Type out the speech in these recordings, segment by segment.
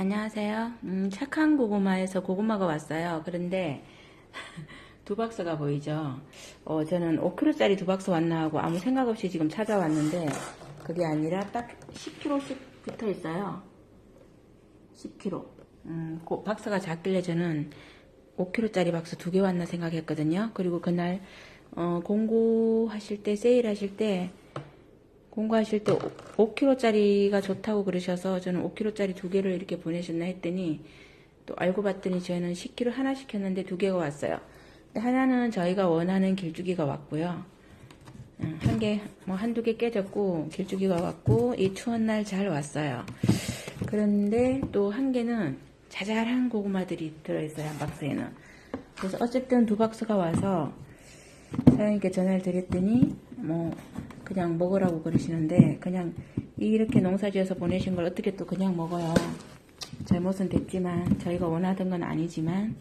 안녕하세요. 음, 착한 고구마에서 고구마가 왔어요. 그런데 두 박스가 보이죠? 어, 저는 5kg짜리 두 박스 왔나 하고 아무 생각 없이 지금 찾아왔는데 그게 아니라 딱 10kg씩 붙어 있어요. 10kg. 음, 그 박스가 작길래 저는 5kg짜리 박스 두 개 왔나 생각했거든요. 그리고 그날 어, 공구하실 때 세일하실 때 공부하실 때 5kg짜리가 좋다고 그러셔서 저는 5kg짜리 두 개를 이렇게 보내셨나 했더니 또 알고 봤더니 저희는 10kg 하나 시켰는데 두 개가 왔어요. 하나는 저희가 원하는 길쭉이가 왔고요. 음, 한 개, 뭐 한두 개 깨졌고 길쭉이가 왔고 이 추운 날 잘 왔어요. 그런데 또 한 개는 자잘한 고구마들이 들어있어요. 한 박스에는. 그래서 어쨌든 두 박스가 와서 사장님께 전화를 드렸더니 뭐 그냥 먹으라고 그러시는데 그냥 이렇게 농사지어서 보내신 걸 어떻게 또 그냥 먹어요. 잘못은 됐지만 저희가 원하던 건 아니지만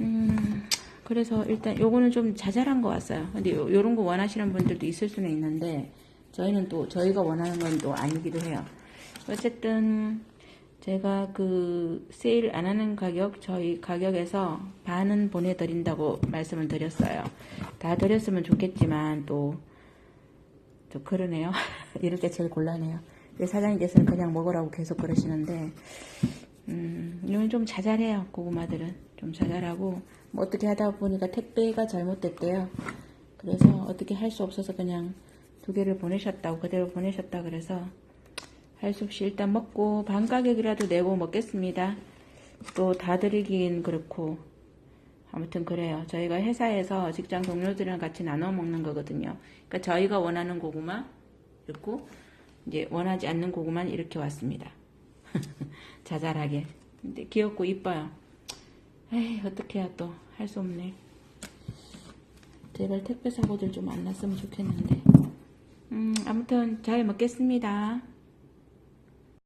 음 그래서 일단 요거는 좀 자잘한 거 왔어요. 근데 요, 요런 거 원하시는 분들도 있을 수는 있는데 저희는 또 저희가 원하는 건 또 아니기도 해요. 어쨌든 제가 그 세일 안 하는 가격 저희 가격에서 반은 보내드린다고 말씀을 드렸어요. 다 드렸으면 좋겠지만 또 또 그러네요. 이럴 때 제일 곤란해요. 사장님께서는 그냥 먹으라고 계속 그러시는데 음, 이건 좀 자잘해요. 고구마들은 좀 자잘하고 뭐 어떻게 하다 보니까 택배가 잘못됐대요. 그래서 어떻게 할 수 없어서 그냥 두 개를 보내셨다고 그대로 보내셨다 그래서 할 수 없이 일단 먹고 반 가격이라도 내고 먹겠습니다. 또 다 드리긴 그렇고 아무튼 그래요. 저희가 회사에서 직장 동료들이랑 같이 나눠 먹는 거거든요. 그러니까 저희가 원하는 고구마 있고 이제 원하지 않는 고구마는 이렇게 왔습니다. 자잘하게. 근데 귀엽고 이뻐요. 에이 어떻게 해야 또할 수 없네. 제발 택배 사고들 좀 안 났으면 좋겠는데. 음 아무튼 잘 먹겠습니다.